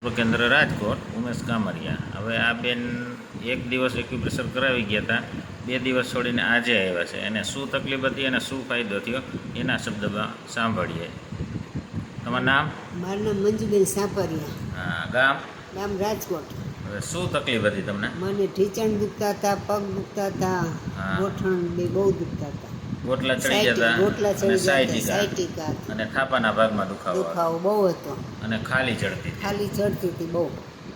કેન્દ્ર રાજકોટ ઉમેશ કામરિયા. હવે આ બેન એક દિવસ એક્યુપ્રેશર કરાવી ગયા હતા બે દિવસ છોડીને આજે આવ્યા છે. એને શું તકલીફ હતી અને શું ફાયદો થયો એના શબ્દમાં સાંભળીએ. તમારું નામ? મારું નામ મંજુબેન સાપરિયા. હા, ગામ? ગામ રાજકોટ. હવે શું તકલીફ હતી તમને? મને ઢીચણ દુખતા હતા પગ દુખતા હતા. ગોઠણ બે બહુ દુખતા હતા. ગોટલા ચડી જતા ગોટલા ચડી સાયટિકા અને થાપાના ભાગમાં દુખાવો દુખાવો બહુ હતો. અને ખાલી ચડતી ખાલી ચડતી હતી બહુ.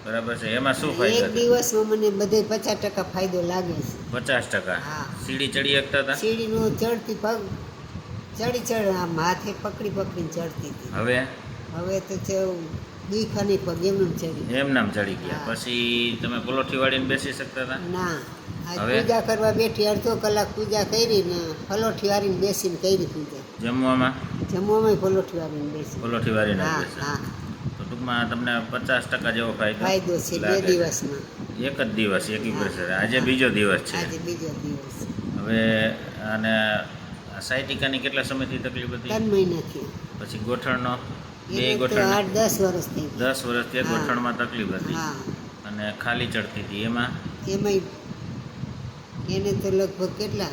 બરાબર છે. એમાં શું ફાયદો એક દિવસમાં મને બધે પચાસ ટકા ફાયદો લાગે છે. પચાસ ટકા? હા. સીડી ચડી શકતા હતા? સીડીનો ચડતી પગ ચડી ચડ આમ હાથે પકડી પકડીને ચડતી હતી. હવે? હવે તો છે દુખાની પગ એમનું ચડી એમ નામ ચડી ગયા. પછી તમે પલોઠી વાળીને બેસી શકતા હતા? ના. હવે? પૂજા કરવા બેઠી અડધો કલાક પૂજા કરી ને પલોઠી વાળીને બેસીને કરી પૂજા. જમવામાં? જમવામાં પલોઠી વાળીને બેસી. પલોઠી વાળીને હા તો ટૂંકમાં તમને પચાસ ટકા જેવો ફાયદો ફાયદો છે બે દિવસમાં. એક જ દિવસ એક હા. આજે બીજો દિવસ છે. આજે બીજો દિવસ. હવે અને સાયટિકાની કેટલા સમયથી તકલીફ હતી? ત્રણ મહિનાથી પછી ગોઠણનો? બે ગોઠણ આઠ દસ વર્ષથી દસ વર્ષથી એક ગોઠણમાં તકલીફ હતી. અને ખાલી ચડતી હતી. એમાં? એમાં એને તો લગભગ કેટલા?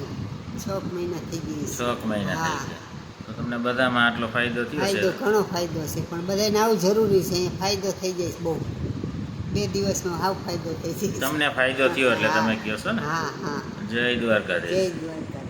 છ મહિના થઈ ગઈ છ. મહિના થઈ ગયા. તો તમને બધામાં આટલો ફાયદો થયો ફાયદો ઘણો ફાયદો છે પણ બધાને આવું જરૂરી છે. અહીંયા ફાયદો થઈ જાય બહુ. બે દિવસનો હાવ ફાયદો થઈ જાય છે. તમને ફાયદો થયો એટલે તમે કહો છો ને? હા હા. જય જય દ્વારકાધીશ. દ્વારકા